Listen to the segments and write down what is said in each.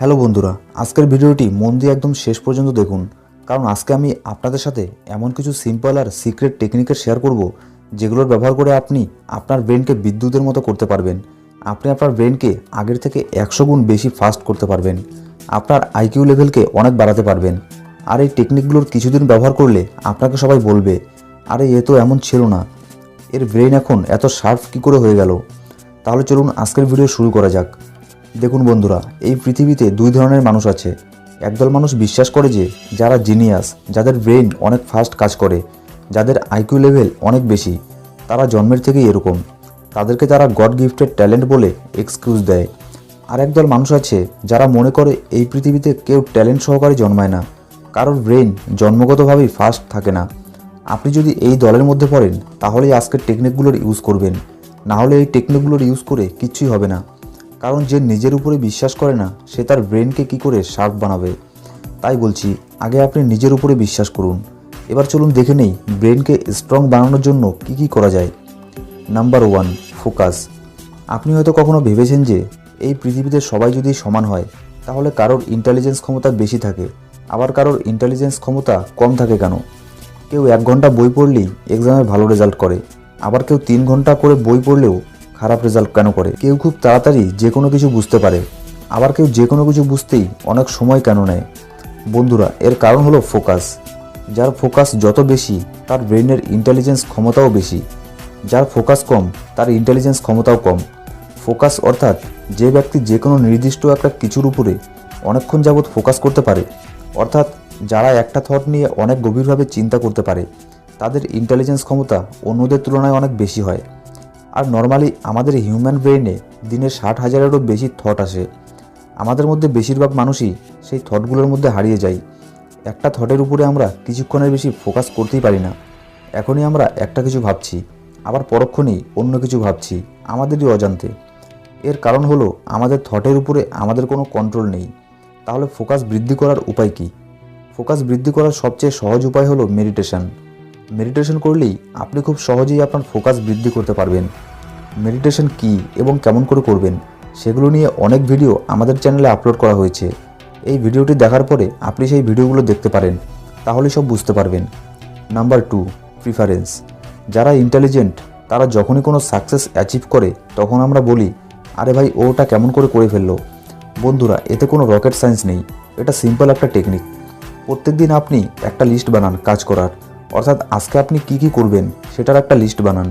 Hello বন্ধুরা, আজকের ভিডিওটি মন দিয়ে একদম শেষ পর্যন্ত দেখুন, কারণ আজকে আমি আপনাদের সাথে এমন কিছু সিম্পল আর সিক্রেট টেকনিকের শেয়ার করব, যেগুলোর ব্যবহার করে আপনি আপনার ব্রেনকে বিদ্যুতের মতো করতে পারবেন। আপনি আপনার ব্রেনকে আগের থেকে একশো গুণ বেশি ফাস্ট করতে পারবেন, আপনার আইকিউ লেভেলকে অনেক বাড়াতে পারবেন। আর এই টেকনিকগুলোর কিছুদিন ব্যবহার করলে আপনাকে সবাই বলবে, আরে, এ তো এমন ছিল না। এর ব্রেন এখন এত শার্প কী করে হয়ে গেল? তাহলে চলুন আজকের ভিডিও শুরু করা যাক। দেখুন বন্ধুরা, এই পৃথিবীতে দুই ধরনের মানুষ আছে। একদল মানুষ বিশ্বাস করে যে, যারা জিনিয়াস যাদের ব্রেন অনেক ফাস্ট কাজ করে, যাদের আইকিউ লেভেল অনেক বেশি, তারা জন্মের থেকেই এরকম। তাদেরকে তারা গড গিফটেড ট্যালেন্ট বলে এক্সকিউজ দেয়। আর একদল মানুষ আছে, যারা মনে করে এই পৃথিবীতে কেউ ট্যালেন্ট সহকারে জন্মায় না, কারোর ব্রেন জন্মগতভাবেই ফাস্ট থাকে না। আপনি যদি এই দলের মধ্যে পড়েন, তাহলেই আজকের টেকনিকগুলোর ইউজ করবেন। না হলে এই টেকনিকগুলোর ইউজ করে কিচ্ছুই হবে না। কারণ যে নিজের উপরে বিশ্বাস করে না, সে তার ব্রেনকে কি করে শার্প বানাবে? তাই বলছি, আগে আপনি নিজের উপরে বিশ্বাস করুন। এবার চলুন দেখে নেই ব্রেনকে স্ট্রং বানানোর জন্য কি কি করা যায়। নাম্বার ওয়ান ফোকাস আপনি হয়তো কখনো ভেবেছেন যে, এই পৃথিবীতে সবাই যদি সমান হয়, তাহলে কারোর ইন্টেলিজেন্স ক্ষমতা বেশি থাকে। আবার কারোর ইন্টেলিজেন্স ক্ষমতা কম থাকে কেন? কেউ এক ঘণ্টা বই পড়লেই এক্সামে ভালো রেজাল্ট করে। আবার কেউ তিন ঘণ্টা করে বই পড়লেও খারাপ রেজাল্ট কেন করে? কেউ খুব তাড়াতাড়ি যে কোনো কিছু বুঝতে পারে। আবার কেউ যে কোনো কিছু বুঝতেই অনেক সময় কেন নেয়? বন্ধুরা, এর কারণ হলো ফোকাস যার ফোকাস যত বেশি, তার ব্রেনের ইন্টেলিজেন্স ক্ষমতাও বেশি। যার ফোকাস কম, তার ইন্টেলিজেন্স ক্ষমতাও কম। ফোকাস অর্থাৎ যে ব্যক্তি যে কোনো নির্দিষ্ট একটা কিছুর উপরে অনেকক্ষণ যাবৎ ফোকাস করতে পারে। অর্থাৎ যারা একটা থট নিয়ে অনেক গভীরভাবে চিন্তা করতে পারে, তাদের ইন্টেলিজেন্স ক্ষমতা অন্যদের তুলনায় অনেক বেশি হয়। আর নর্মালি আমাদের হিউম্যান ব্রেনে দিনে ষাট হাজারেরও বেশি থট আসে। আমাদের মধ্যে বেশিরভাগ মানুষই সেই থটগুলোর মধ্যে হারিয়ে যায়। একটা থটের উপরে আমরা কিছুক্ষণের বেশি ফোকাস করতেই পারি না। এখনই আমরা একটা কিছু ভাবছি, আবার পরক্ষণেই অন্য কিছু ভাবছি, আমাদেরই অজান্তে। এর কারণ হলো আমাদের থটের উপরে আমাদের কোনো কন্ট্রোল নেই। তাহলে ফোকাস বৃদ্ধি করার উপায় কী? ফোকাস বৃদ্ধি করার সবচেয়ে সহজ উপায় হলো মেডিটেশন মেডিটেশন করলেই আপনি খুব সহজেই আপনার ফোকাস বৃদ্ধি করতে পারবেন। মেডিটেশন কি এবং কেমন করে করবেন, সেগুলো নিয়ে অনেক ভিডিও আমাদের চ্যানেলে আপলোড করা হয়েছে। এই ভিডিওটি দেখার পরে আপনি সেই ভিডিওগুলো দেখতে পারেন, তাহলে সব বুঝতে পারবেন। নাম্বার টু প্রিফারেন্স যারা ইন্টেলিজেন্ট তারা যখনই কোনো সাকসেস অ্যাচিভ করে, তখন আমরা বলি, আরে ভাই, ওটা কেমন করে করে ফেলল? বন্ধুরা, এতে কোনো রকেট সায়েন্স নেই। এটা সিম্পল একটা টেকনিক প্রত্যেক দিন আপনি একটা লিস্ট বানান কাজ করার। অর্থাৎ আজকে আপনি কি কি করবেন সেটার একটা লিস্ট বানান।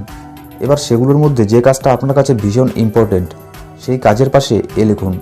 এবার সেগুলোর মধ্যে যে কাজটা আপনার কাছে ভীষণ ইম্পর্টেন্ট সেই কাজের পাশে এ লিখুন।